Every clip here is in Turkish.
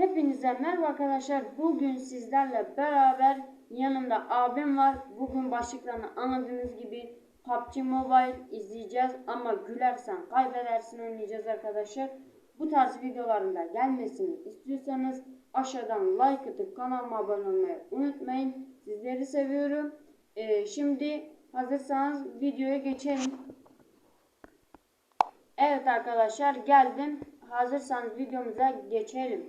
Hepinize merhaba arkadaşlar. Bugün sizlerle beraber yanımda abim var. Bugün başlıklarını anladığınız gibi PUBG Mobile izleyeceğiz ama gülersen kaybedersin oynayacağız arkadaşlar. Bu tarz videoların da gelmesini istiyorsanız aşağıdan like atıp kanalıma abone olmayı unutmayın. Sizleri seviyorum. Ee, şimdi hazırsanız videoya geçelim. Evet arkadaşlar geldim. Hazırsanız videomuza geçelim.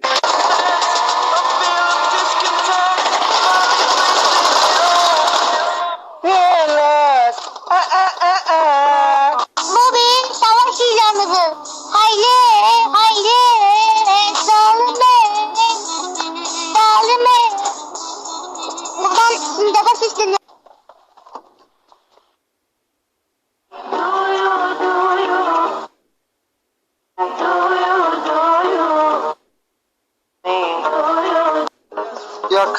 Aa, aa. Bu bir savaş ilanıdır. Haydi,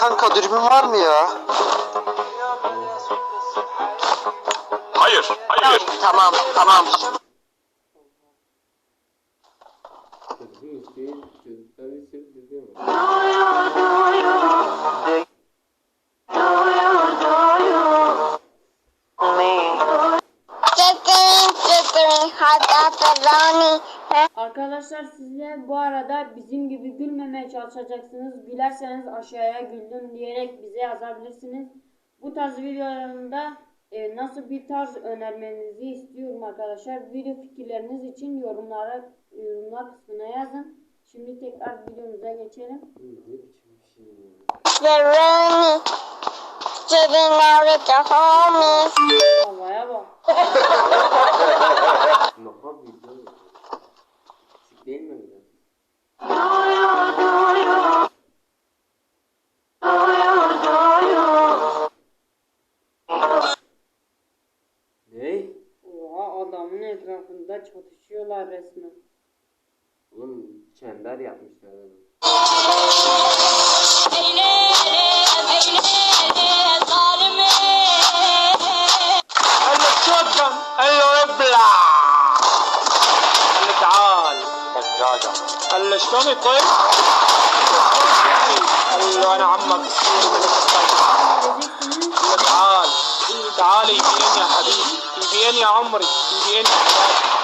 kanka dürbün var mı ya? Hayır, hayır. Tamam, tamam. Hatta ferrani. Arkadaşlar size bu arada bizim gibi gülmemeye çalışacaksınız. Gülerseniz aşağıya güldüm diyerek bize yazabilirsiniz. Bu tarz videolarında e, nasıl bir tarz önermenizi istiyorum arkadaşlar. Video fikirleriniz için yorumlara yorumlar kısmına yazın. Şimdi tekrar videomuza geçelim. Ferrani. Cebine with the homies. Havaya bak. etrafında çatışıyorlar resmen. Oğlum çember yapmışlar adam. قال له شلونك طيب؟ قال له أنا عمك قال له تعال تعال يمين يا حبيبي يبين يا عمري يبين يا حبيبي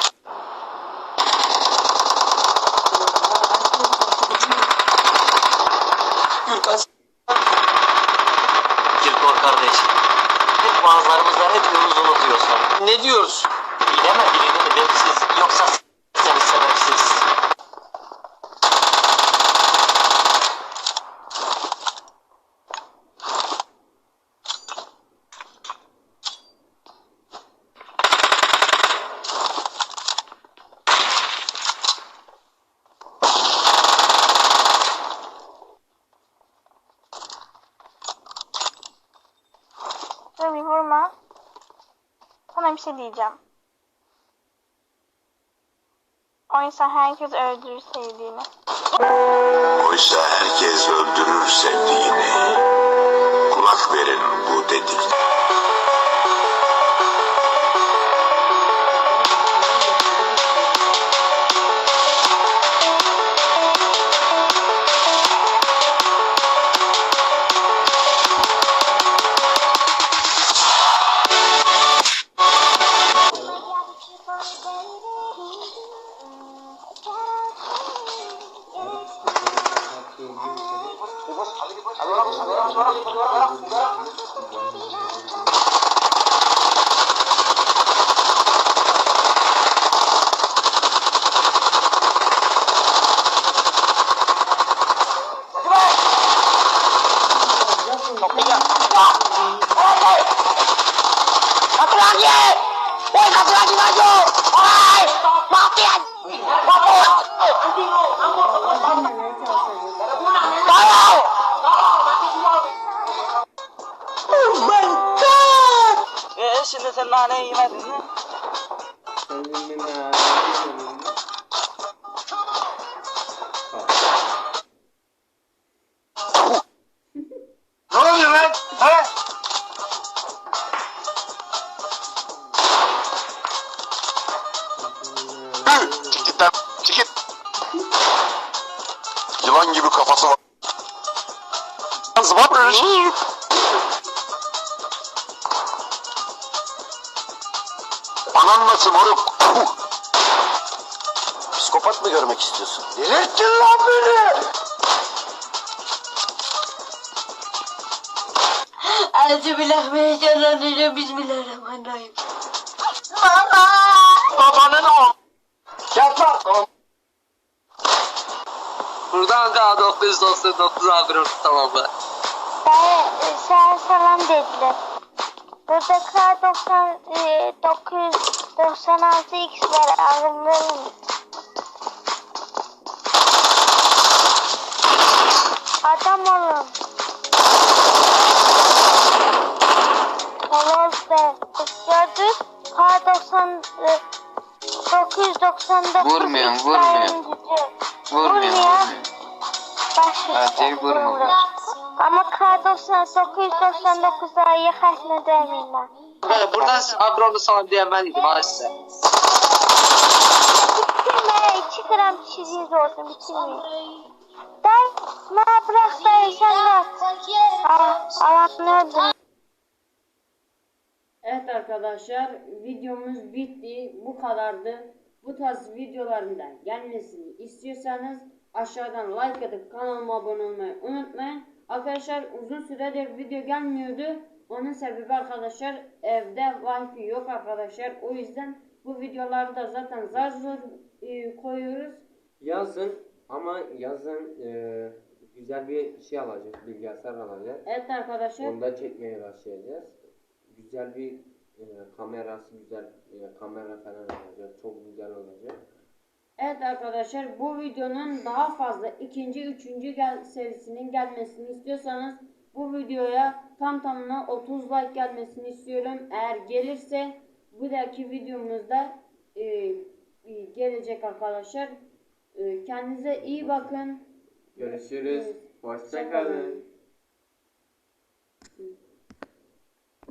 Kirkor kardeş. Hep bazılarımız var, hepimiz unutuyorsun. Ne diyorsun? Bileme bilini edepsiz, yoksa bir şey diyeceğim. Oysa herkes öldürür sevdiğini. Oysa herkes öldürür sevdiğini. Kulak verin bu dedik. Oh! Ee, şimdi sen naneyi yemedin mi? Sen benim ağzım. Ne oluyor lan? Ha? Çık git lan. Çık git. Yılan gibi kafası var. Zıbap. Anan nasıl moruk? Psikopat mı görmek istiyorsun? Delirttin lan beni! Euzubillahimineşşeytanirracim. Bismillahirrahmanirrahim. Babanın o. Yapma. Buradan daha 999 abi tamam be. Dayı sen salam dediler. Burada K90 e, 996 X mı? Adam olun. Helal be. Gördük. K90 e, 999 Vurmuyorum, X vurmuyorum. dayının gücü. Vurmuyor, Vurmuyor. vurmuyor. Baş Erkeği vurmadı. Ama K90 999'a iyi xətrinə dəymirlər. Buradan Abronu sana diyemezdim ha size. Bitirmə, 2 qram çiziyiz olsun, bitirməyin. Day, mənə bırax dayı, sən də at. Alanını öldürün. Evet arkadaşlar videomuz bitti. Bu kadardı. Bu tarz videoların da gelmesini istiyorsanız aşağıdan like atıp kanalıma abone olmayı unutmayın. Arkadaşlar uzun süredir video gelmiyordu. Onun sebebi arkadaşlar evde wifi yok arkadaşlar. O yüzden bu videoları da zaten zar zor e, koyuyoruz. Yazın ama yazın e, güzel bir şey alacağız. Bilgisayar alacağız. Evet arkadaşlar. Onu da çekmeye başlayacağız. Güzel bir e, kamerası güzel e, kamera falan alacağız. Çok güzel olacak. Evet arkadaşlar bu videonun daha fazla ikinci, üçüncü gel serisinin gelmesini istiyorsanız bu videoya tam tamına 30 like gelmesini istiyorum. Eğer gelirse bu dahaki videomuzda e, e, gelecek arkadaşlar. E, kendinize iyi bakın. Görüşürüz. Hoşça kalın.